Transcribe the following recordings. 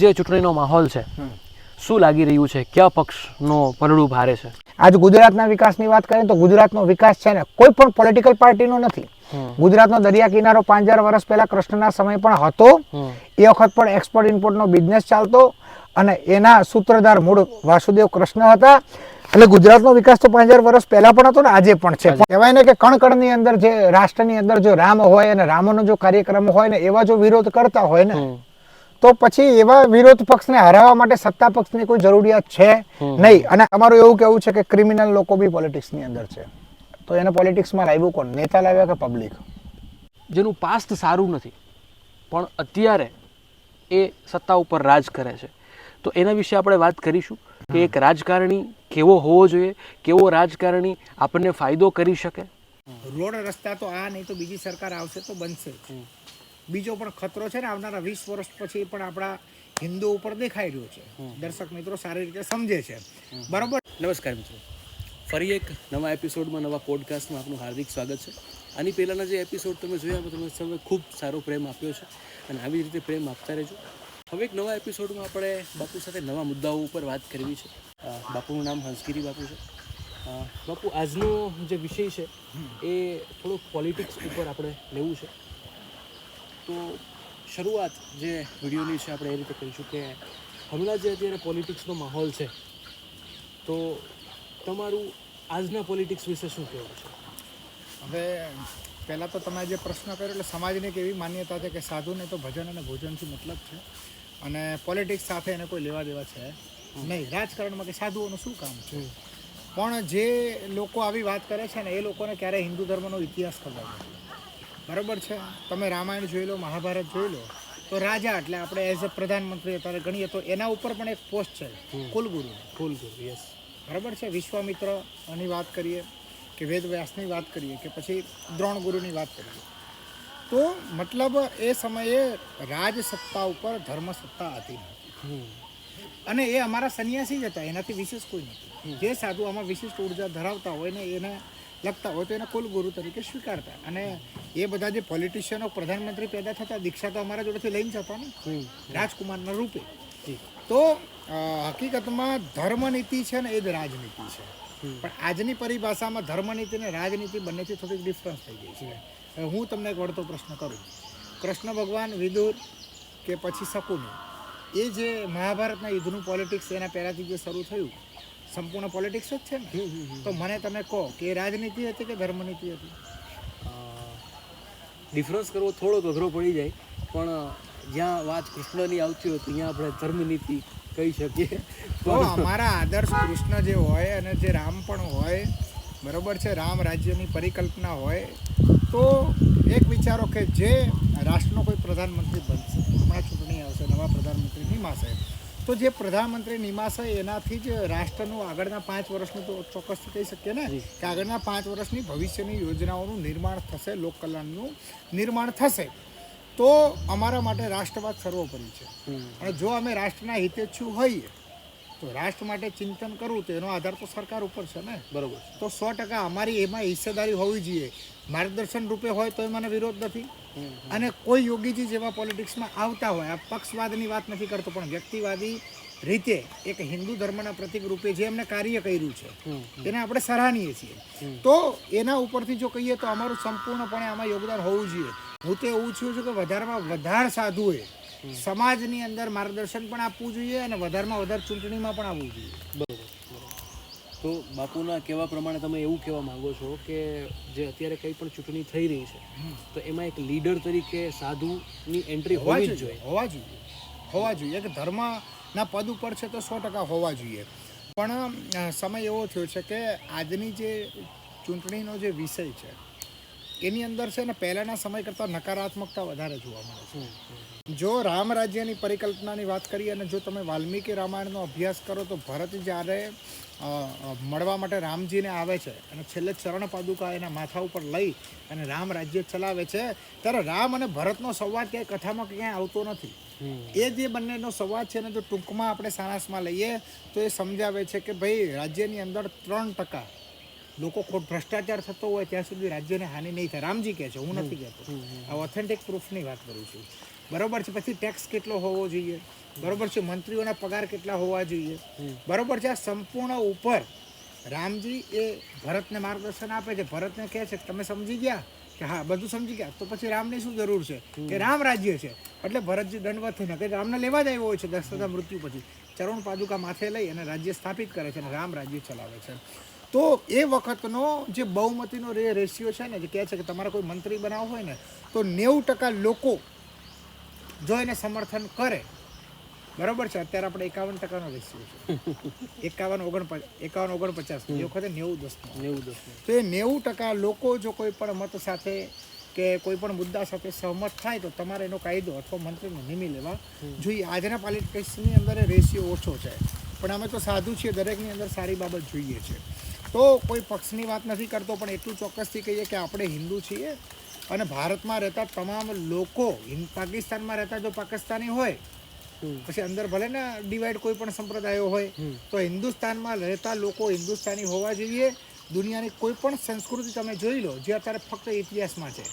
જે ચૂંટણીનો માહોલ છે શું લાગી રહ્યું છે? કયા પક્ષનો પરડું ભારે છે? આજ ગુજરાતના વિકાસની વાત કરીએ તો ગુજરાતનો વિકાસ છે ને કોઈ પણ પોલિટિકલ પાર્ટીનો નથી. ગુજરાતનો દરિયા કિનારો પાંચ હજાર વર્ષ પહેલા કૃષ્ણના સમય પણ હતો. એ વખત પણ એક્સપોર્ટ ઇમ્પોર્ટનો બિઝનેસ ચાલતો અને એના સૂત્રધાર મૂળ વાસુદેવ કૃષ્ણ હતા. એટલે ગુજરાતનો વિકાસ તો પાંચ હજાર વર્ષ પહેલા પણ હતો ને આજે પણ છે. કહેવાય ને કે કણકણની અંદર જે રાષ્ટ્રની અંદર જો રામ હોય અને રામનો જો કાર્યક્રમ હોય ને એવા જો વિરોધ કરતા હોય ને. તો પછી એવા વિરોધ પક્ષને હરાવવા માટે સત્તા પક્ષની કોઈ જરૂરિયાત છે નહીં. અને અમારું એવું કેવું છે કે ક્રિમિનલ લોકો બી પોલિટિક્સની અંદર છે. તો એને પોલિટિક્સમાં લાવ્યું કોણ? નેતા લાવ્યા કે પબ્લિક જેનું પાસ્ટ સારું નથી પણ અત્યારે એ સત્તા ઉપર રાજ કરે છે. તો એના વિશે આપણે વાત કરીશું કે એક રાજકારણી કેવો હોવો જોઈએ કેવો રાજકારણી આપણને ફાયદો કરી શકે? રોડ રસ્તા તો આ નહીં તો બીજી સરકાર આવશે તો બનશે બીજો પણ ખતરો છે ને આવનારા વીસ વર્ષ પછી પણ આપણા હિન્દુ ઉપર દેખાઈ રહ્યો છે. દર્શક મિત્રો સારી રીતે સમજે છે. બરાબર? નમસ્કાર મિત્રો. ફરી એક નવા એપિસોડમાં નવા પોડકાસ્ટમાં આપનું હાર્દિક સ્વાગત છે. આની પહેલાંના જે એપિસોડ તમે જોયા તમે સૌએ ખૂબ સારો પ્રેમ આપ્યો છે અને આવી રીતે પ્રેમ આપતા રહેજો. હવે એક નવા એપિસોડમાં આપણે બાપુ સાથે નવા મુદ્દાઓ ઉપર વાત કરવી છે. બાપુનું નામ હંસગીરી બાપુ છે. બાપુ આજનો જે વિષય છે એ થોડુંક પોલિટિક્સ ઉપર આપણે લેવું છે. તો શરૂઆત જે વિડીયોની છે આપણે એ રીતે કરીશું કે હમણાં જે અત્યારે પોલિટિક્સનો માહોલ છે તો તમારું આજના પોલિટિક્સ વિશે શું કહેવું છે? હવે પહેલાં તો તમે જે પ્રશ્ન કર્યો એટલે સમાજની એક એવી માન્યતા છે કે સાધુને તો ભજન અને ભોજનથી મતલબ છે. અને પોલિટિક્સ સાથે એને કોઈ લેવા દેવા છે નહીં. રાજકારણમાં કે સાધુઓનું શું કામ છે? પણ જે લોકો આવી વાત કરે છે ને એ લોકોને ક્યારેય હિન્દુ ધર્મનો ઇતિહાસ ખબર નથી. બરાબર છે? તમે રામાયણ જોઈ લો મહાભારત જોઈ લો. તો રાજા એટલે આપણે એઝ અ પ્રધાનમંત્રી અત્યારે ગણીએ તો એના ઉપર પણ એક પોસ્ટ છે. કુલગુરુ. કુલગુરુ ગુરુ યસ બરાબર છે? વિશ્વામિત્રની વાત કરીએ કે વેદવ્યાસની વાત કરીએ કે પછી દ્રોણ ગુરુની વાત કરીએ. તો મતલબ એ સમયે રાજ સત્તા ઉપર ધર્મ સત્તા હતી અને એ અમારા સંન્યાસી જ હતા. એનાથી વિશેષ કોઈ નથી. જે સાધુ આમાં વિશિષ્ટ ઊર્જા ધરાવતા હોય ને એને લગતા હોય તો એને કુલ ગુરુ તરીકે સ્વીકારતા. અને એ બધા જે પોલિટિશિયનો પ્રધાનમંત્રી પેદા થતા દીક્ષા તો અમારા જોડેથી લઈને જતા ને? રાજકુમારના રૂપે. તો હકીકતમાં ધર્મનીતિ છે ને એ જ રાજનીતિ છે. પણ આજની પરિભાષામાં ધર્મનીતિ અને રાજનીતિ બંનેથી થોડીક ડિફરન્સ થઈ ગઈ છે. હું તમને એક વળતો પ્રશ્ન કરું. કૃષ્ણ ભગવાન વિદુર કે પછી શકુની એ જે મહાભારતના યુદ્ધનું પોલિટિક્સ એના પહેલાંથી જે શરૂ થયું સંપૂર્ણ પોલિટિક્સ જ છે ને? તો મને તમે કહો કે રાજનીતિ હતી કે ધર્મનીતિ હતી? ડિફરન્સ કરવો થોડોક અઘરો પડી જાય પણ જ્યાં વાત કૃષ્ણની આવતી હોય તો ત્યાં આપણે ધર્મનીતિ કહી શકીએ. તો અમારા આદર્શ કૃષ્ણ જે હોય અને જે રામ પણ હોય બરોબર છે રામ રાજ્યની પરિકલ્પના હોય તો એક વિચારો કે જે રાષ્ટ્રનો કોઈ પ્રધાનમંત્રી બનશે હમણાં ચૂંટણી આવશે નવા પ્રધાનમંત્રી નિમાશે. તો જે પ્રધાનમંત્રી નિમાશે એનાથી જ રાષ્ટ્રનું આગળના પાંચ વર્ષનું તો ચોક્કસ કહી શકીએ ને? કે આગળના પાંચ વર્ષની ભવિષ્યની યોજનાઓનું નિર્માણ થશે લોક કલ્યાણનું નિર્માણ થશે. તો અમારા માટે રાષ્ટ્રવાદ સર્વોપરી છે. અને જો અમે રાષ્ટ્રના હિતેચ્છુ હોઈએ તો રાષ્ટ્ર માટે ચિંતન કરવું તો એનો આધાર તો સરકાર ઉપર છે ને. બરોબર તો સો ટકા અમારી એમાં હિસ્સેદારી હોવી જોઈએ. માર્ગદર્શન રૂપે હોય તો મને વિરોધ નથી. અને કોઈ યોગીજી જેવા પોલિટિક્સમાં આવતા હોય આ પક્ષવાદની વાત નથી કરતો પણ વ્યક્તિવાદી રીતે એક હિન્દુ ધર્મના પ્રતિક રૂપે જે એમને કાર્ય કર્યું છે એને આપણે સરાહનીય છીએ. તો એના ઉપરથી જો કહીએ તો અમારું સંપૂર્ણપણે આમાં યોગદાન હોવું જોઈએ. હું તો એવું છું છું કે વધારેમાં વધારે સાધુએ સમાજની અંદર માર્ગદર્શન પણ આપવું જોઈએ અને વધારેમાં વધારે ચૂંટણીમાં પણ આવવું જોઈએ. બરોબર તો બાપુના કહેવા પ્રમાણે તમે એવું કહેવા માંગો છો કે જે અત્યારે કંઈ પણ ચૂંટણી થઈ રહી છે તો એમાં એક લીડર તરીકે સાધુની એન્ટ્રી હોવા હોવી જ જોઈએ જોઈએ. હોવા જોઈએ હોવા જોઈએ. કે ધર્મના પદ ઉપર છે તો સો ટકા હોવા જોઈએ. પણ સમય એવો થયો છે કે આજની જે ચૂંટણીનો જે વિષય છે એની અંદર છે ને પહેલાંના સમય કરતાં નકારાત્મકતા વધારે જોવા મળે છે. જો રામ રાજ્યની પરિકલ્પનાની વાત કરીએ અને જો તમે વાલ્મીકી રામાયણનો અભ્યાસ કરો તો ભરત જ્યારે મળવા માટે રામજીને આવે છે અને છેલ્લે ચરણ પાદુકા એના માથા ઉપર લઈ અને રામ રાજ્ય ચલાવે છે, ત્યારે રામ અને ભરતનો સંવાદ ક્યાંય કથામાં ક્યાંય આવતો નથી. એ જે બંનેનો સંવાદ છે ને જો ટૂંકમાં આપણે સારાંશમાં લઈએ, તો એ સમજાવે છે કે ભાઈ રાજ્યની અંદર ત્રણ ટકા લોકો ખોટ ભ્રષ્ટાચાર થતો હોય ત્યાં સુધી રાજ્યને હાનિ નહીં થાય. રામજી કહે છે હું નથી કહેતો. આ ઓથેન્ટિક પ્રૂફની વાત કરું છું. બરોબર છે પછી ટેક્સ કેટલો હોવો જોઈએ? બરોબર છે મંત્રીઓના પગાર કેટલા હોવા જોઈએ? બરોબર છે આ સંપૂર્ણ ઉપર રામજી એ ભરતને માર્ગદર્શન આપે છે. ભરતને કહે છે તમે સમજી ગયા? કે હા બધું સમજી ગયા. તો પછી રામની શું જરૂર છે? કે રામ રાજ્ય છે. એટલે ભરતજી દંડવત થઈને કે રામને લેવા જ આવ્યો હોય છે દશરથના મૃત્યુ પછી. ચરણ પાદુકા માથે લઈ અને રાજ્ય સ્થાપિત કરે છે અને રામ રાજ્ય ચલાવે છે. તો એ વખતનો જે બહુમતીનો રે રેશિયો છે ને જે કહે છે કે તમારે કોઈ મંત્રી બનાવવો હોય ને તો નેવું ટકા લોકો જો એને સમર્થન કરે. બરોબર છે? અત્યારે આપણે એકાવન ટકાનો રેશિયો છે. એકાવન ઓગણપચાસ એકાવન ઓગણપચાસ એ વખતે નેવું દસનો નેવું દસ તો એ નેવું ટકા લોકો જો કોઈ પણ મત સાથે કે કોઈ પણ મુદ્દા સાથે સહમત થાય તો તમારે એનો કાયદો અથવા મંત્રીને નિમી લેવા જોઈએ. આજના પોલિટિક્સની અંદર રેશિયો ઓછો છે. પણ અમે તો સાધુ છીએ દરેકની અંદર સારી બાબત જોઈએ છે. તો કોઈ પક્ષની વાત નથી કરતો પણ એટલું ચોક્કસથી કહીએ કે આપણે હિન્દુ છીએ અને ભારતમાં રહેતા તમામ લોકો પાકિસ્તાનમાં રહેતા જો પાકિસ્તાની હોય પછી અંદર ભલે ને ડિવાઈડ કોઈ પણ સંપ્રદાયો હોય તો હિન્દુસ્તાનમાં રહેતા લોકો હિન્દુસ્તાની હોવા જોઈએ. દુનિયાની કોઈ પણ સંસ્કૃતિ તમે જોઈ લો જે અત્યારે ફક્ત ઇતિહાસમાં છે.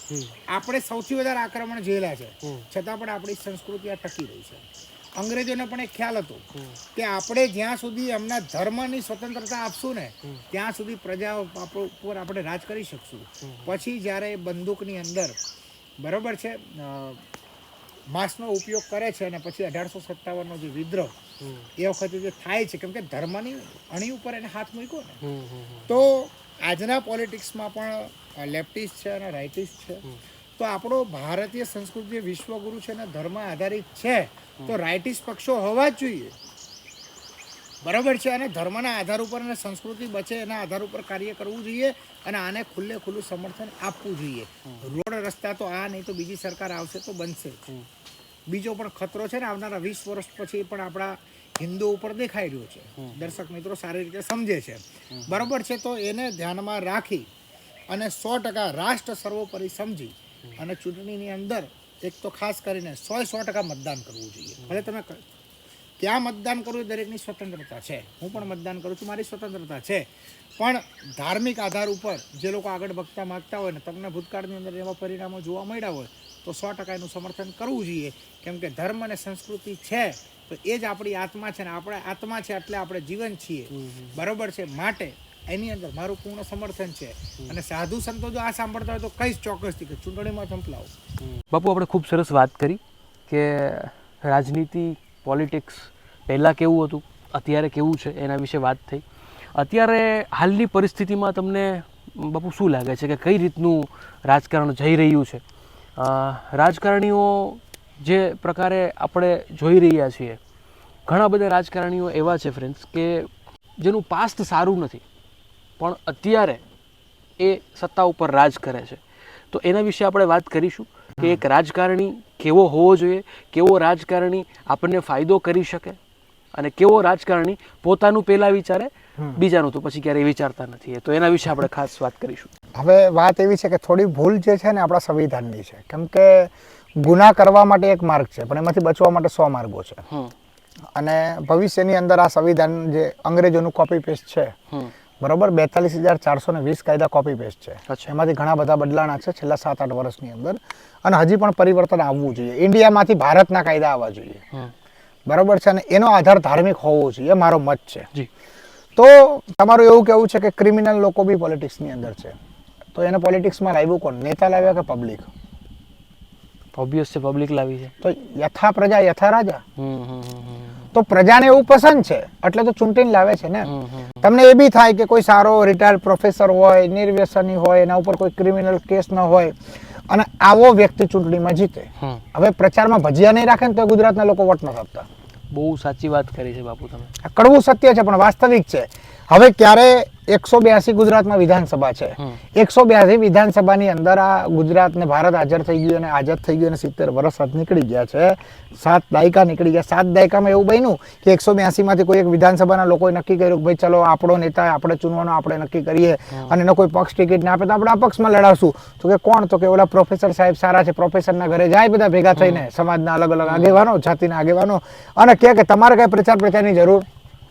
આપણે સૌથી વધારે આક્રમણ ઝેલા છે. છતાં પણ આપણી સંસ્કૃતિ આ ટકી રહી છે. અંગ્રેજોને પણ એક ખ્યાલ હતો કે આપણે જ્યાં સુધી એમના ધર્મની સ્વતંત્રતા આપશું ને ત્યાં સુધી પ્રજા ઉપર આપણે રાજ કરી શકશું. પછી જ્યારે બંદૂકની અંદર બરોબર છે માંસનો ઉપયોગ કરે છે અને પછી અઢારસો સત્તાવનનો જે વિદ્રોહ એ વખતે જે થાય છે કેમ કે ધર્મની અણી ઉપર એને હાથ મૂક્યો ને. તો આજના પોલિટિક્સમાં પણ લેફ્ટિસ્ટ છે અને રાઇટિસ્ટ છે. તો આપણો ભારતીય સંસ્કૃતિ વિશ્વગુરુ છે અને ધર્મ આધારિત છે, તો રાઇટિસ્ટ પક્ષો હોવા જ જોઈએ. બરાબર છે, અને ધર્મના આધાર ઉપર અને સંસ્કૃતિ બચે એના આધાર ઉપર કાર્ય કરવું જોઈએ અને આને ખુલ્લે ખુલ્લું સમર્થન આપવું જોઈએ. રોડ રસ્તા તો આ, નહીં તો બીજી સરકાર આવશે તો બનશે. બીજો પણ ખતરો છે ને, આવનારા વીસ વર્ષ પછી પણ આપણા હિન્દુ ઉપર દેખાઈ રહ્યો છે. દર્શક મિત્રો સારી રીતે સમજે છે. બરાબર છે, તો એને ધ્યાનમાં રાખી અને સો ટકા રાષ્ટ્ર સર્વોપરી સમજી અને ચૂંટણીની અંદર એક તો ખાસ કરીને સો સો ટકા મતદાન કરવું જોઈએ. ભલે તમે ક્યાં મતદાન કરવું એ દરેકની સ્વતંત્રતા છે. હું પણ મતદાન કરું છું મારી સ્વતંત્રતા છે. પણ ધાર્મિક આધાર ઉપર જે લોકો આગળ બગતા માગતા હોય ને તમને ભૂતકાળની અંદર એવા પરિણામો જોવા મળ્યા હોય તો સો ટકા એનું સમર્થન કરવું જોઈએ. કેમ કે ધર્મ અને સંસ્કૃતિ છે તો એ જ આપણી આત્મા છે ને આપણે આત્મા છે એટલે આપણે જીવન છીએ. બરોબર છે? માટે એની અંદર મારું પૂર્ણ સમર્થન છે. અને સાધુ સંતો જો આ સાંભળતા હોય તો કઈ ચોક્કસથી કે ચૂંટણીમાં સંપલાવો. બાપુ, આપણે ખૂબ સરસ વાત કરી કે રાજનીતિ, પોલિટિક્સ પહેલાં કેવું હતું, અત્યારે કેવું છે એના વિશે વાત થઈ. અત્યારે હાલની પરિસ્થિતિમાં તમને બાપુ શું લાગે છે કે કઈ રીતનું રાજકારણ જઈ રહ્યું છે? રાજકારણીઓ જે પ્રકારે આપણે જોઈ રહ્યા છીએ, ઘણા બધા રાજકારણીઓ એવા છે ફ્રેન્ડ્સ કે જેનું પાસ્ટ સારું નથી. પણ અત્યારે એ સત્તા ઉપર રાજ કરે છે. તો એના વિશે આપણે વાત કરીશું કે એક રાજકારણી કેવો હોવો જોઈએ કેવો રાજકારણી આપણને ફાયદો કરી શકે અને કેવો રાજકારણી પોતાનું પહેલાં વિચારે બીજાનું તો પછી ક્યારેય વિચારતા નથી. તો એના વિશે આપણે ખાસ વાત કરીશું. હવે વાત એવી છે કે થોડી ભૂલ જે છે ને આપણા સંવિધાનની છે. કેમ કે ગુના કરવા માટે એક માર્ગ છે પણ એમાંથી બચવા માટે સો માર્ગો છે. અને ભવિષ્યની અંદર આ સંવિધાન જે અંગ્રેજોનું કોપી પેસ્ટ છે બરોબર? બેતાલીસ હજાર ચારસો ને વીસ કાયદા કોપી પેસ્ટ છે. એમાંથી ઘણા બધા બદલાણા છે છેલ્લા સાત આઠ વર્ષની અંદર. અને હજી પણ પરિવર્તન આવવું જોઈએ. ઇન્ડિયામાંથી ભારતના કાયદા આવવા જોઈએ. બરોબર છે? અને એનો આધાર ધાર્મિક હોવો જોઈએ. મારો મત છે. તો તમારું એવું કેવું છે કે ક્રિમિનલ લોકો બી પોલિટિક્સની અંદર છે. તો એને પોલિટિક્સમાં લાવ્યું કોણ? નેતા લાવ્યા કે પબ્લિક ઓબ્વિયસ છે પબ્લિક લાવી છે. તો યથા પ્રજા યથા રાજા. તો પ્રજાને એવું પસંદ છે. એટલે તો ચૂંટીને લાવે છે ને. તમને એ બી થાય કે કોઈ સારો રિટાયર્ડ પ્રોફેસર હોય નિર્વ્યસની હોય એના ઉપર કોઈ ક્રિમિનલ કેસ ન હોય અને આવો વ્યક્તિ ચૂંટણીમાં જીતે. હવે પ્રચારમાં ભજીયા નહીં રાખે ને તો ગુજરાતના લોકો વોટ ન આપતા. બહુ સાચી વાત કરી છે બાપુ તમે. કડવું સત્ય છે પણ વાસ્તવિક છે. હવે ક્યારે એકસો બ્યાસી ગુજરાતમાં વિધાનસભા છે? એકસો બ્યાસી વિધાનસભાની અંદર આ ગુજરાત ને ભારત હાજર થઈ ગયું અને આઝાદ થઈ ગયું અને સિત્તેર વર્ષ હાથ નીકળી ગયા છે. સાત દાયકા નીકળી ગયા. સાત દાયકામાં એવું બન્યું કે એકસો બ્યાસીમાંથી કોઈ એક વિધાનસભાના લોકોએ નક્કી કર્યું કે ભાઈ ચલો આપણો નેતા આપણે ચૂનવાનો આપણે નક્કી કરીએ અને એનો કોઈ પક્ષ ટિકિટ ના આપે તો આપણે આ પક્ષમાં લડાવશું. તો કે કોણ? તો કે ઓલા પ્રોફેસર સાહેબ સારા છે. પ્રોફેસરના ઘરે જાય બધા ભેગા થઈને સમાજના અલગ અલગ આગેવાનો જાતિના આગેવાનો અને કે તમારે કાંઈ પ્રચાર પ્રચારની જરૂર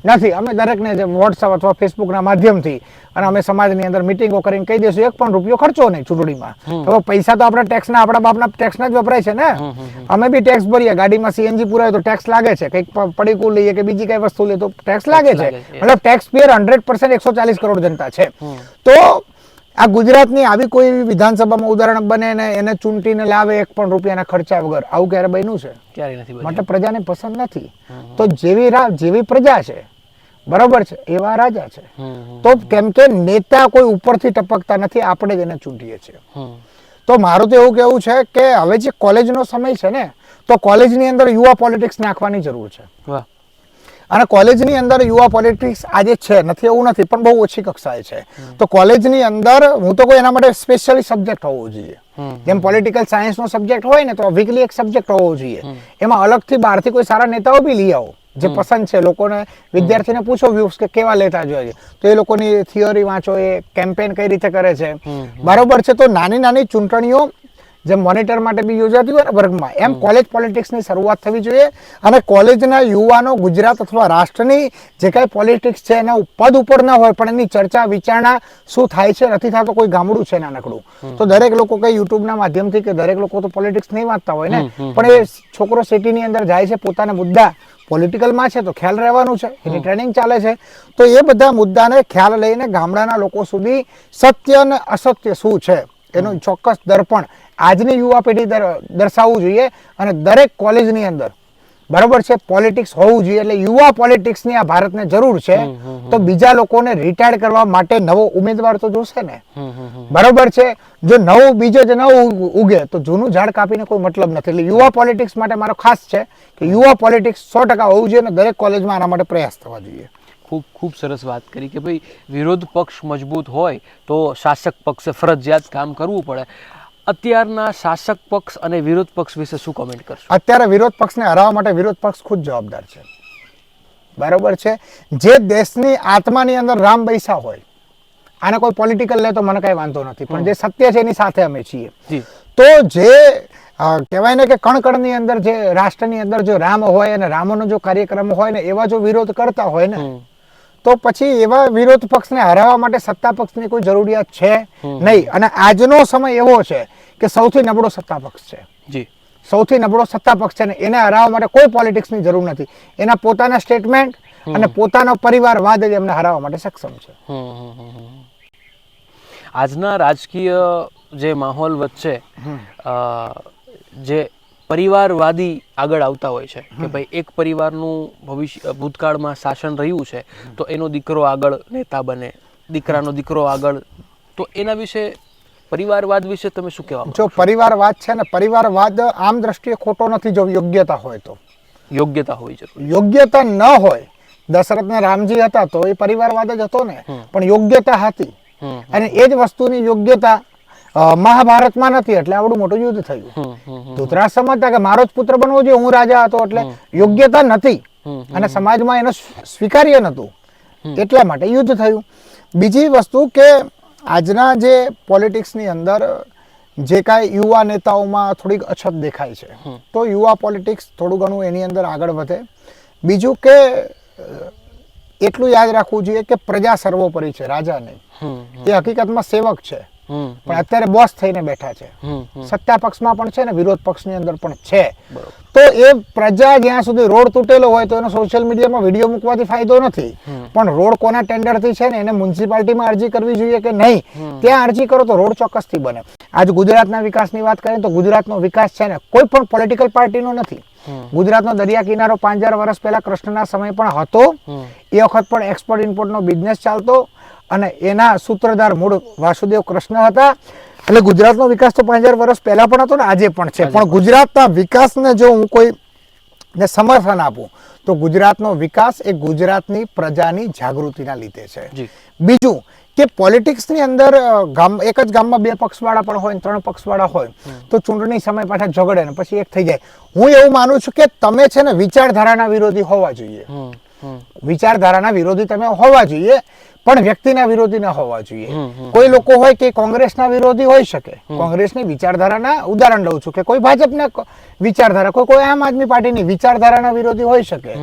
નથી અમે દરેકને જે વોટ્સઅપ અથવા ફેસબુકના માધ્યમથી અને અમે સમાજની અંદર મિટિંગો કરીને કહી દઈશું એક પણ રૂપિયો ખર્ચો નહીં ચૂંટણીમાં. હવે પૈસા તો આપણા ટેક્સના આપણા બાપના ટેક્સના જ વપરાય છે ને? અમે બી ટેક્સ ભરીએ ગાડીમાં સીએનજી પુરાય તો ટેક્સ લાગે છે. કંઈક પડીકું લઈએ કે બીજી કઈ વસ્તુ લઈએ તો ટેક્સ લાગે છે. મતલબ ટેક્સ પેયર હંડ્રેડ પર્સન્ટ એકસો ચાલીસ કરોડ જનતા છે. તો આ ગુજરાતની આવી કોઈ વિધાનસભામાં ઉદાહરણ બને ને એને ચૂંટીને લાવે એક પણ રૂપિયાના ખર્ચા વગર આવું ક્યારે બન્યું છે? માટે પ્રજાને પસંદ નથી. તો જેવી રા- જેવી પ્રજા છે બરોબર છે? એવા રાજા છે. તો કેમ કે નેતા કોઈ ઉપરથી ટપકતા નથી આપણે જ એને ચૂંટીએ છીએ. તો મારું તો એવું કેવું છે કે હવે જે કોલેજનો સમય છે ને તો કોલેજની અંદર યુવા પોલિટિક્સ નાખવાની જરૂર છે. અને કોલેજની અંદર યુવા પોલિટિક્સ આજે છે નથી એવું નથી પણ બહુ ઓછી કક્ષાએ છે. તો કોલેજની અંદર હું તો કોઈ એના માટે સ્પેશિયલી સબ્જેક્ટ હોવો જોઈએ. જેમ પોલિટિકલ સાયન્સનો સબ્જેક્ટ હોય ને તો વીકલી એક સબ્જેક્ટ હોવો જોઈએ. એમાં અલગથી બહારથી કોઈ સારા નેતાઓ બી લઈ આવો. જે પસંદ છે લોકોને વિદ્યાર્થીને પૂછો વ્યૂઝ કે કેવા લેતા જોઈએ તો એ લોકોની થિયરી વાંચો એ કેમ્પેન કઈ રીતે કરે છે. બરોબર છે તો નાની નાની ચૂંટણીઓ જેમ મોનિટર માટે બી યોજાતી હોય ને વર્ગમાં એમ કોલેજ પોલિટિક્સની શરૂઆત થવી જોઈએ. અને કોલેજના યુવાનો ગુજરાત અથવા રાષ્ટ્રની જે કાંઈ પોલિટિક્સ છે એના પદ ઉપર ન હોય પણ એની ચર્ચા વિચારણા શું થાય છે નથી થતો કોઈ ગામડું છે નાનકડું તો દરેક લોકો કઈ યુટ્યુબના માધ્યમથી કે દરેક લોકો તો પોલિટિક્સ નહીં વાંચતા હોય ને પણ એ છોકરો સિટીની અંદર જાય છે પોતાના મુદ્દા પોલિટિકલમાં છે તો ખ્યાલ રહેવાનું છે એની ટ્રેનિંગ ચાલે છે. તો એ બધા મુદ્દાને ખ્યાલ લઈને ગામડાના લોકો સુધી સત્ય અને અસત્ય શું છે એનું ચોક્કસ દર્પણ આજની યુવા પેઢી દર્શાવવું જોઈએ અને દરેક કોલેજની અંદર. બરોબર છે પોલિટિક્સ હોવું જોઈએ એટલે યુવા પોલિટિક્સની આ ભારતને જરૂર છે. તો બીજા લોકોને રિટાયર કરવા માટે નવો ઉમેદવાર તો જોશે ને. બરોબર છે જો નવો બીજો જ ન ઉગે તો જૂનું ઝાડ કાપીને કોઈ મતલબ નથી. એટલે યુવા પોલિટિક્સ માટે મારો ખાસ છે કે યુવા પોલિટિક્સ સો ટકા હોવું જોઈએ અને દરેક કોલેજમાં આના માટે પ્રયાસ થવા જોઈએ. ખૂબ ખૂબ સરસ વાત કરી કે ભાઈ વિરોધ પક્ષ મજબૂત હોય તો શાસક પક્ષે ફરજિયાત કામ કરવું પડે. અત્યારના શાસક પક્ષ અને વિરોધ પક્ષ વિશે શું કમેન્ટ કરશો? અત્યારે વિરોધ પક્ષને હરાવવા માટે વિરોધ પક્ષ ખુદ જવાબદાર છે. બરોબર છે? જે દેશની આત્માની અંદર રામ બૈસા હોય આને કોઈ પોલિટિકલ લે તો મને કઈ વાંધો નથી પણ જે સત્ય છે એની સાથે અમે છીએ. તો જે કહેવાય ને કે કણકણની અંદર જે રાષ્ટ્રની અંદર જો રામ હોય અને રામનો જો કાર્યક્રમ હોય ને એવા જો વિરોધ કરતા હોય ને તો પછી એવા વિરોધ પક્ષને હરાવવા માટે સત્તા પક્ષની કોઈ જરૂરિયાત છે નહીં. અને આજનો સમય એવો છે કે સૌથી નબળો સત્તા પક્ષ છે. જી. સૌથી નબળો સત્તા પક્ષ છે ને એને હરાવવા માટે કોઈ પોલિટિક્સની જરૂર નથી. એના પોતાના સ્ટેટમેન્ટ અને પોતાનો પરિવારવાદ જ એમને હરાવવા માટે સક્ષમ છે. આજના રાજકીય જે માહોલ વચ્ચે જે પરિવારવાદી આગળ આવતા હોય છે કે ભાઈ એક પરિવારનું ભવિષ્ય ભૂતકાળમાં શાસન રહ્યું છે તો એનો દીકરો આગળ નેતા બને દીકરાનો દીકરો આગળ તો એના વિશે પરિવારવાદ વિશે તમે શું કહેવા જો પરિવારવાદ છે ને પરિવારવાદ આમ દ્રષ્ટિએ ખોટો નથી જો યોગ્યતા હોય તો. યોગ્યતા હોવી જરૂરી. યોગ્યતા ન હોય દશરથને રામજી હતા તો એ પરિવારવાદ જ હતો ને પણ યોગ્યતા હતી. અને એ જ વસ્તુની યોગ્યતા મહાભારતમાં નથી એટલે આવડું મોટું યુદ્ધ થયું. હમ. સમજતા કે મારો જ પુત્ર બનવો જોઈએ હું રાજા હતો એટલે યોગ્યતા નથી. અને સમાજમાં એનો સ્વીકાર્ય નહોતું. એટલા માટે યુદ્ધ થયું. બીજી વસ્તુ કે આજના જે પોલિટિક્સની અંદર જે કાંઈ યુવા નેતાઓમાં થોડીક અછત દેખાય છે તો યુવા પોલિટિક્સ થોડું ઘણું એની અંદર આગળ વધે. બીજું કે એટલું યાદ રાખવું જોઈએ કે પ્રજા સર્વોપરી છે રાજા નહીં એ હકીકતમાં સેવક છે. પણ અત્યારે બોસ થઈને બેઠા છે. સત્તા પક્ષમાં પણ છે ને વિરોધ પક્ષની અંદર પણ છે. તો એ પ્રજા જ્યાં સુધી રોડ તૂટેલો હોય તો એનો સોશિયલ મીડિયામાં વીડિયો મૂકવાથી ફાયદો નથી. પણ રોડ કોના ટેન્ડરથી છે ને એને મ્યુનિસિપાલિટીમાં અરજી કરવી જોઈએ કે નહીં ત્યાં અરજી કરો તો રોડ ચોક્કસથી બને. આજ ગુજરાતના વિકાસની વાત કરીએ તો ગુજરાતનો વિકાસ છે ને કોઈ પણ પોલિટિકલ પાર્ટીનો નથી. ગુજરાતનો દરિયા કિનારો પાંચ હજાર વર્ષ પહેલા કૃષ્ણના સમય પણ હતો. એ વખત પણ એક્સપોર્ટ ઇમ્પોર્ટનો બિઝનેસ ચાલતો. અને એના સૂત્રધાર મૂળ વાસુદેવ કૃષ્ણ હતા. એટલે ગુજરાતનો વિકાસ તો પાંચ હજાર વર્ષ પહેલા પણ હતો ને આજે પણ છે. પણ ગુજરાતના વિકાસને જો હું કોઈ ને સમર્થન આપું તો ગુજરાતનો વિકાસ એ ગુજરાતની પ્રજાની જાગૃતિના લીધે છે. બીજું કે પોલિટિક્સની અંદર ગામ એક જ ગામમાં બે પક્ષવાળા પણ હોય ત્રણ પક્ષવાળા હોય તો ચૂંટણી સમય પાછા ઝઘડે ને પછી એક થઈ જાય. હું એવું માનું છું કે તમે છે ને વિચારધારાના વિરોધી હોવા જોઈએ. વિચારધારાના વિરોધી તમે હોવા જોઈએ. પણ વ્યક્તિના વિરોધી ન હોવા જોઈએ. કોઈ લોકો હોય કે કોંગ્રેસના વિરોધી હોઈ શકે. કોંગ્રેસની વિચારધારાના ઉદાહરણ લઉં છું કે કોઈ ભાજપના વિચારધારા કોઈ કોઈ આમ આદમી પાર્ટીની વિચારધારાના વિરોધી હોઈ શકે.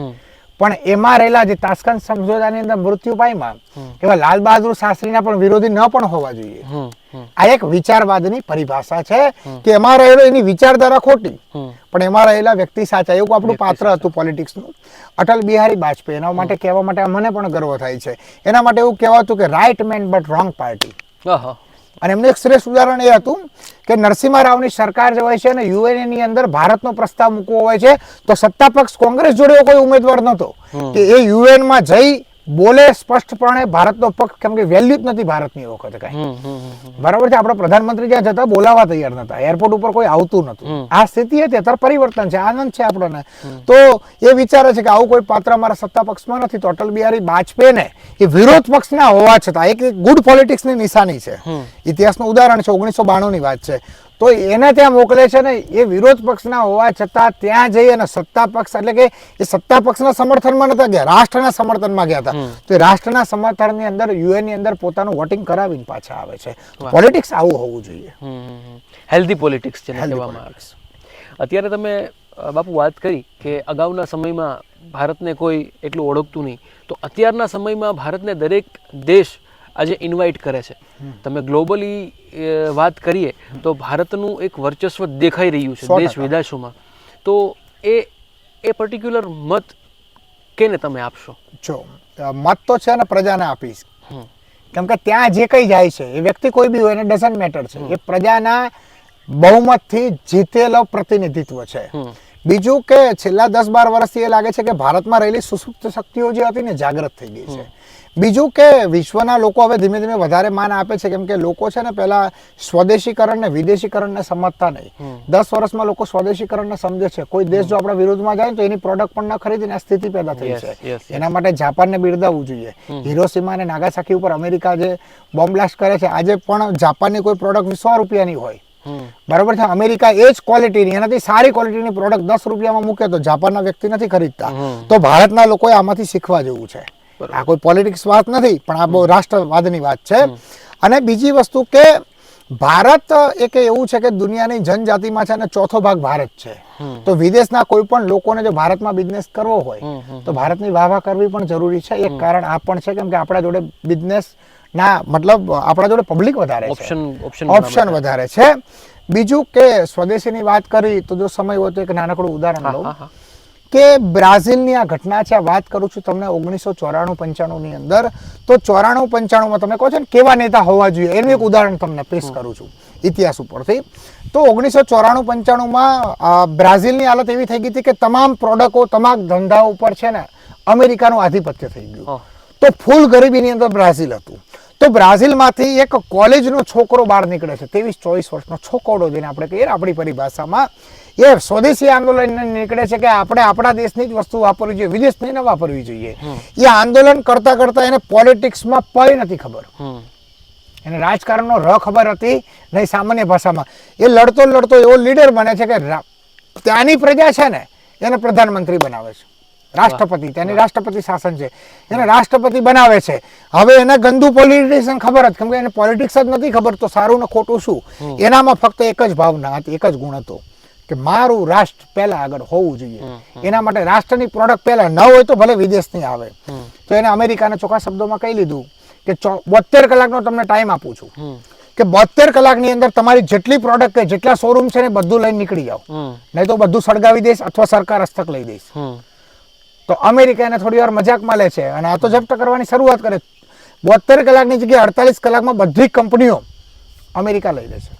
પણ એમાં રહેલા જે તાસ્કન સમજોતાની અંદર મૃત્યુ પામ્યા એવા લાલ બહાદુર શાસ્ત્રીના પણ વિરોધી ન પણ હોવા જોઈએ. આ એક વિચારવાદની પરિભાષા છે કે એમાં રહેલો એની વિચારધારા ખોટી. પણ એમાં રહેલા વ્યક્તિ સાચા એવું આપણું પાત્ર હતું પોલિટિક્સનું. અટલ બિહારી વાજપેયી એના માટે કહેવા માટે મને પણ ગર્વ થાય છે. એના માટે એવું કહેવાતું કે right man but wrong party. અને એમનું એક શ્રેષ્ઠ ઉદાહરણ એ હતું કે નરસિંહ રાવની સરકાર જે હોય છે અને યુએનએ ની અંદર ભારતનો પ્રસ્તાવ મૂકવો હોય છે તો સત્તા પક્ષ કોંગ્રેસ જોડે કોઈ ઉમેદવાર નહોતો કે એ યુએનમાં જઈ બોલે સ્પષ્ટપણે ભારતનો પક્ષ કેમ કે વેલ્યુ જ નથી ભારતની વખતે કાંઈ. બરાબર છે? આપણા પ્રધાનમંત્રી જ્યાં જતા બોલાવા તૈયાર નતા. એરપોર્ટ ઉપર કોઈ આવતું નતું. આ સ્થિતિ હતી અત્યારે પરિવર્તન છે આનંદ છે આપણને. તો એ વિચારે છે કે આવું કોઈ પાત્ર અમારા સત્તા પક્ષમાં નથી. તો અટલ બિહારી વાજપેયીને એ વિરોધ પક્ષના હોવા છતાં એક ગુડ પોલિટિક્સની નિશાની છે. ઇતિહાસનું ઉદાહરણ છે ઓગણીસો બાણુંની વાત છે. તો એને ત્યાં મોકલે છે ને એ વિરોધ પક્ષના હોવા છતાં ત્યાં જઈ અને સત્તા પક્ષ એટલે કે એ સત્તા પક્ષના સમર્થનમાં નતા ગયા રાષ્ટ્રના સમર્થનમાં ગયા હતા. તો એ રાષ્ટ્રના સમર્થનની અંદર યુએનની અંદર પોતાનું વોટિંગ કરાવીને પાછા આવે છે. પોલિટિક્સ આવું હોવું જોઈએ. હેલ્ધી પોલિટિક્સ જેને કહેવામાં આવે છે. અત્યારે તમે બાપુ વાત કરી કે અગાઉના સમયમાં ભારતને કોઈ એટલું ઓળખતું નહીં. તો અત્યારના સમયમાં ભારતને દરેક દેશ આજે ઇન્વાઇટ કરે છે. તમે ગ્લોબલી વાત કરીએ તો ભારતનું એક વર્ચસ્વ દેખાઈ રહ્યું છે દેશ વિદેશોમાં. તો એ એ પર્ટિક્યુલર મત કેને તમે આપશો? જો મત તો છે ને પ્રજાને આપીશ. કેમ કે ત્યાં જે કંઈ જાય છે એ વ્યક્તિ કોઈ બી હોય એને ડઝન્ટ મેટર છે. એ પ્રજાના બહુમતથી જીતેલો પ્રતિનિધિત્વ છે. બીજું કે છેલ્લા દસ બાર વર્ષથી એ લાગે છે કે ભારતમાં રહેલી સુસુપ્ત શક્તિઓ જે હતી ને જાગૃત થઈ ગઈ છે. બીજું કે વિશ્વના લોકો હવે ધીમે ધીમે વધારે માન આપે છે કેમ કે લોકો છે ને પહેલા સ્વદેશીકરણ ને વિદેશીકરણને સમજતા નહીં. દસ વર્ષમાં લોકો સ્વદેશીકરણને સમજે છે. કોઈ દેશ જો આપણા વિરોધમાં જાય તો એની પ્રોડક્ટ પણ ન ખરીદીને સ્થિતિ પેદા થઈ છે. એના માટે જાપાનને બિરદાવવું જોઈએ. હિરોસીમા અને નાગાસાકી ઉપર અમેરિકા જે બોમ્બ બ્લાસ્ટ કરે છે આજે પણ જાપાનની કોઈ પ્રોડક્ટ સો રૂપિયાની હોય. બરાબર છે? અમેરિકા એ જ ક્વોલિટીની એનાથી સારી ક્વોલિટીની પ્રોડક્ટ દસ રૂપિયામાં મૂકે તો જાપાનના વ્યક્તિ નથી ખરીદતા. તો ભારતના લોકોએ આમાંથી શીખવા જેવું છે. આ કોઈ પોલિટિક્સ વાત નથી પણ આ બહુ રાષ્ટ્રવાદની વાત છે. અને બીજી વસ્તુ કે ભારત એક એવું છે કે દુનિયાની જનજાતિમાં છે અને ચોથો ભાગ ભારત છે. તો વિદેશના કોઈ પણ લોકોને જો ભારતમાં બિઝનેસ કરવો હોય તો ભારતની વાહ વાહ કરવી પણ જરૂરી છે. એક કારણ આ પણ છે કેમ કે આપણા જોડે બિઝનેસ ના મતલબ આપણા જોડે પબ્લિક વધારે છે. ઓપ્શન ઓપ્શન વધારે છે. બીજું કે સ્વદેશીની વાત કરી તો જો સમય હોય તો એક નાનકડું ઉદાહરણ લઉં. કે બ્રાઝિલની આ ઘટના છે આ વાત કરું છું તમને ઓગણીસો ચોરાણું પંચાણુંની અંદર. તો ચોરાણું પંચાણુંમાં તમે કહો છો ને કેવા નેતા હોવા જોઈએ? એનું એક ઉદાહરણ તમને પેશ કરું છું ઇતિહાસ ઉપરથી. તો ઓગણીસો ચોરાણું પંચાણુંમાં બ્રાઝિલની હાલત એવી થઈ ગઈ હતી કે તમામ પ્રોડક્ટો તમામ ધંધાઓ ઉપર છે ને અમેરિકાનું આધિપત્ય થઈ ગયું. તો ફૂલ ગરીબીની અંદર બ્રાઝિલ હતું. તો બ્રાઝિલમાંથી એક કોલેજનો છોકરો બહાર નીકળે છે ત્રેવીસ ચોવીસ વર્ષનો છોકરો જેને આપણે કહીએ આપણી પરિભાષામાં. એ સ્વદેશી આંદોલન નીકળે છે કે આપણે આપણા દેશની જ વસ્તુ વાપરવી જોઈએ વિદેશની ન વાપરવી જોઈએ. એ આંદોલન કરતા કરતા એને પોલિટિક્સમાં પડી નથી ખબર. એને રાજકારણનો ર ખબર હતી નહીં સામાન્ય ભાષામાં. એ લડતો લડતો એવો લીડર બને છે કે ત્યાંની પ્રજા છે ને એને પ્રધાનમંત્રી બનાવે છે. રાષ્ટ્રપતિ ત્યાંની રાષ્ટ્રપતિ શાસન છે. એને રાષ્ટ્રપતિ બનાવે છે. હવે એને ગંદુ પોલિટિશિયન ખબર જ કેમ કે એને પોલિટિક્સ જ નથી ખબર તો સારું ને ખોટું શું? એનામાં ફક્ત એક જ ભાવના હતી એક જ ગુણ હતો. કે મારું રાષ્ટ્ર પહેલા આગળ હોવું જોઈએ. એના માટે રાષ્ટ્રની પ્રોડક્ટ પહેલા ન હોય તો ભલે વિદેશની આવે. તો એને અમેરિકાના ચોખ્ખા શબ્દોમાં કહી લીધું કે બોતેર કલાકનો તમને ટાઈમ આપું છું. કે બોતેર કલાકની અંદર તમારી જેટલી પ્રોડક્ટ કે જેટલા શોરૂમ છે ને બધું લઈને નીકળી જાઓ નહીં તો બધું સળગાવી દઈશ અથવા સરકાર હસ્તક લઈ દઈશ. તો અમેરિકા એને થોડી વાર મજાકમાં લે છે અને આ તો જપ્ત કરવાની શરૂઆત કરે બોતેર કલાકની જગ્યાએ અડતાલીસ કલાકમાં બધી કંપનીઓ અમેરિકા લઈ લે. છે.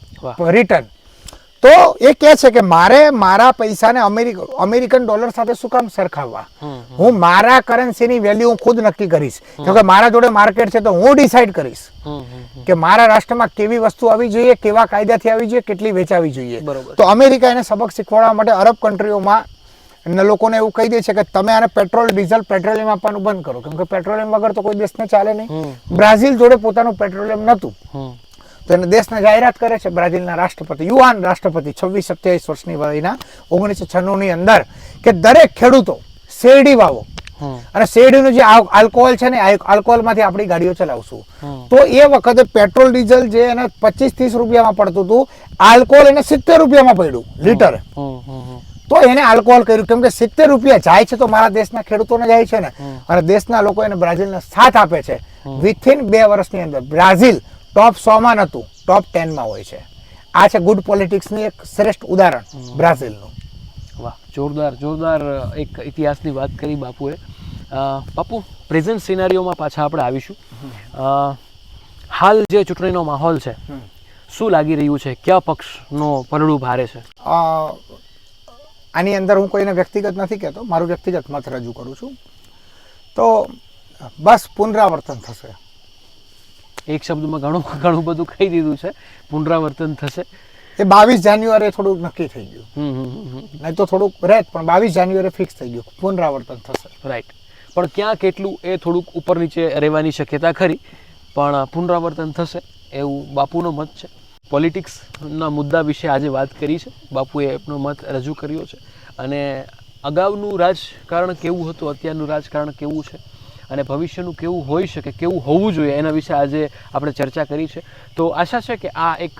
રિટર્ન તો એ કહે છે કે મારે મારા પૈસાને અમેરિક અમેરિકન ડોલર સાથે શું કામ સરખાવવા? હું મારા કરન્સીની વેલ્યુ હું ખુદ નક્કી કરીશ. કેમ કે મારા જોડે માર્કેટ છે તો હું ડિસાઈડ કરીશ કે મારા રાષ્ટ્રમાં કેવી વસ્તુ આવી જોઈએ કેવા કાયદાથી આવી જોઈએ કેટલી વેચાવી જોઈએ. બરોબર. તો અમેરિકા એને સબક શીખવાડવા માટે અરબ કન્ટ્રીઓમાં ને લોકોને એવું કહી દે છે કે તમે આને પેટ્રોલ ડીઝલ પેટ્રોલિયમ આપવાનું બંધ કરો. કેમ કે પેટ્રોલિયમ વગર તો કોઈ દેશને ચાલે નહીં. બ્રાઝિલ જોડે પોતાનું પેટ્રોલિયમ નહોતું. તો એને દેશને જાહેરાત કરે છે બ્રાઝિલના રાષ્ટ્રપતિ યુવાન રાષ્ટ્રપતિ છવ્વીસ સત્યાવીસ વર્ષની વયના ઓગણીસો છન્નુંની અંદર કે દરેક ખેડૂતો શેરડી વાવો. અને શેરડીનું જે આલ- આલ્કોહોલ છે ને આલ્કોહોલમાંથી આપણી ગાડીઓ ચલાવશું. તો એ વખતે પેટ્રોલ ડીઝલ જે એને પચીસ ત્રીસ રૂપિયામાં પડતું હતું આલ્કોહોલ એને સિત્તેર રૂપિયામાં પડ્યું લીટર. તો એને આલ્કોહોલ કર્યું. કેમ કે સિત્તેર રૂપિયા જાય છે તો મારા દેશના ખેડૂતોને જાય છે ને. અને દેશના લોકો એને બ્રાઝિલનો સાથ આપે છે. વિથિન બે વર્ષની અંદર બ્રાઝિલ ટોપ સોમાં નહોતું ટોપ ટેનમાં હોય છે. આ છે ગુડ પોલિટિક્સનું એક શ્રેષ્ઠ ઉદાહરણ બ્રાઝિલનું. વાહ જોરદાર જોરદાર એક ઇતિહાસની વાત કરી બાપુએ. બાપુ પ્રેઝન્ટ સિનારીઓમાં પાછા આપણે આવીશું. હાલ જે ચૂંટણીનો માહોલ છે શું લાગી રહ્યું છે? કયા પક્ષનો પલડું ભારે છે? આની અંદર હું કોઈને વ્યક્તિગત નથી કહેતો મારું વ્યક્તિગત મત રજૂ કરું છું. તો બસ પુનરાવર્તન થશે. એક શબ્દમાં ઘણું ઘણું બધું કહી દીધું છે. પુનરાવર્તન થશે. એ બાવીસ જાન્યુઆરી થોડુંક નક્કી થઈ ગયું. નહીં તો થોડુંક રહેત પણ બાવીસ જાન્યુઆરી ફિક્સ થઈ ગયું. પુનરાવર્તન થશે. રાઈટ પણ ક્યાં કેટલું એ થોડુંક ઉપર નીચે રહેવાની શક્યતા ખરી પણ પુનરાવર્તન થશે એવું બાપુનો મત છે. પોલિટિક્સના મુદ્દા વિશે આજે વાત કરી છે. બાપુએ એમનો મત રજૂ કર્યો છે. અને અગાઉનું રાજકારણ કેવું હતું અત્યારનું રાજકારણ કેવું છે? અને ભવિષ્યનું કેવું હોઈ શકે, કેવું હોવું જોઈએ એના વિશે આજે આપણે ચર્ચા કરી છે. તો આશા છે કે આ એક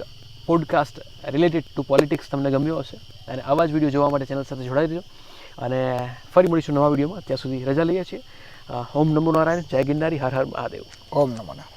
પોડકાસ્ટ રિલેટેડ ટુ પોલિટિક્સ તમને ગમ્યો હશે. અને આવા જ વીડિયો જોવા માટે ચેનલ સાથે જોડાઈ દેજો અને ફરી મળીશું નવા વિડીયોમાં ત્યાં સુધી રજા લઈએ છીએ. ઓમ નમો નારાયણ, જય ગિરનારી, હર હર મહાદેવ. ઓમ નમઃ